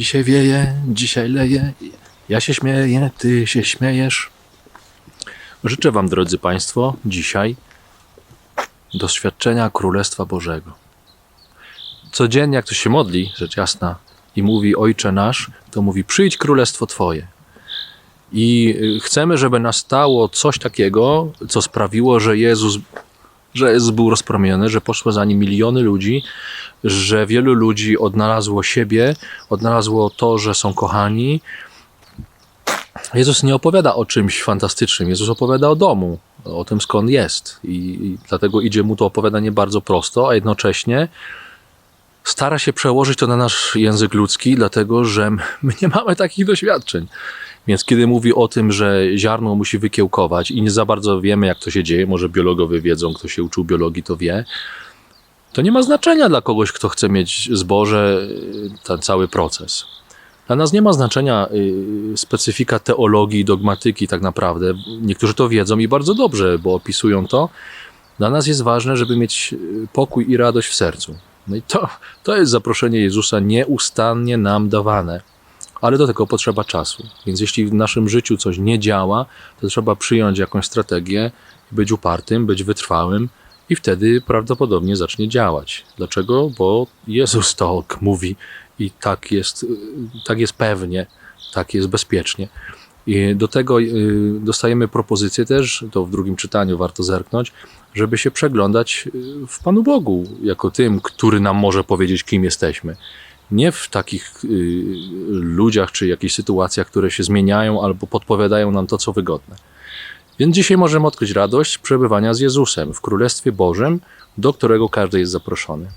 Dzisiaj wieje, dzisiaj leje. Ja się śmieję, ty się śmiejesz. Życzę Wam, drodzy Państwo, dzisiaj doświadczenia Królestwa Bożego. Codziennie, jak ktoś się modli, rzecz jasna, i mówi Ojcze nasz, to mówi przyjdź Królestwo Twoje. I chcemy, żeby nastało coś takiego, co sprawiło, że Jezus, że był rozpromieniony, że poszło za nim miliony ludzi, że wielu ludzi odnalazło siebie, odnalazło to, że są kochani. Jezus nie opowiada o czymś fantastycznym, Jezus opowiada o domu, o tym skąd jest. I, i dlatego idzie mu to opowiadanie bardzo prosto, a jednocześnie stara się przełożyć to na nasz język ludzki, dlatego że my nie mamy takich doświadczeń. Więc kiedy mówi o tym, że ziarno musi wykiełkować i nie za bardzo wiemy, jak to się dzieje, może biologowie wiedzą, kto się uczył biologii, to wie, to nie ma znaczenia dla kogoś, kto chce mieć zboże, y, ten cały proces. Dla nas nie ma znaczenia y, specyfika teologii, dogmatyki, tak naprawdę. Niektórzy to wiedzą i bardzo dobrze, bo opisują to. Dla nas jest ważne, żeby mieć y, pokój i radość w sercu. No i to, to jest zaproszenie Jezusa nieustannie nam dawane. Ale do tego potrzeba czasu. Więc jeśli w naszym życiu coś nie działa, to trzeba przyjąć jakąś strategię, być upartym, być wytrwałym i wtedy prawdopodobnie zacznie działać. Dlaczego? Bo Jezus to mówi i tak jest, tak jest pewnie, tak jest bezpiecznie. I do tego y, dostajemy propozycję też, to w drugim czytaniu warto zerknąć, żeby się przeglądać y, w Panu Bogu, jako tym, który nam może powiedzieć, kim jesteśmy. Nie w takich y, ludziach czy jakichś sytuacjach, które się zmieniają albo podpowiadają nam to, co wygodne. Więc dzisiaj możemy odkryć radość przebywania z Jezusem w Królestwie Bożym, do którego każdy jest zaproszony.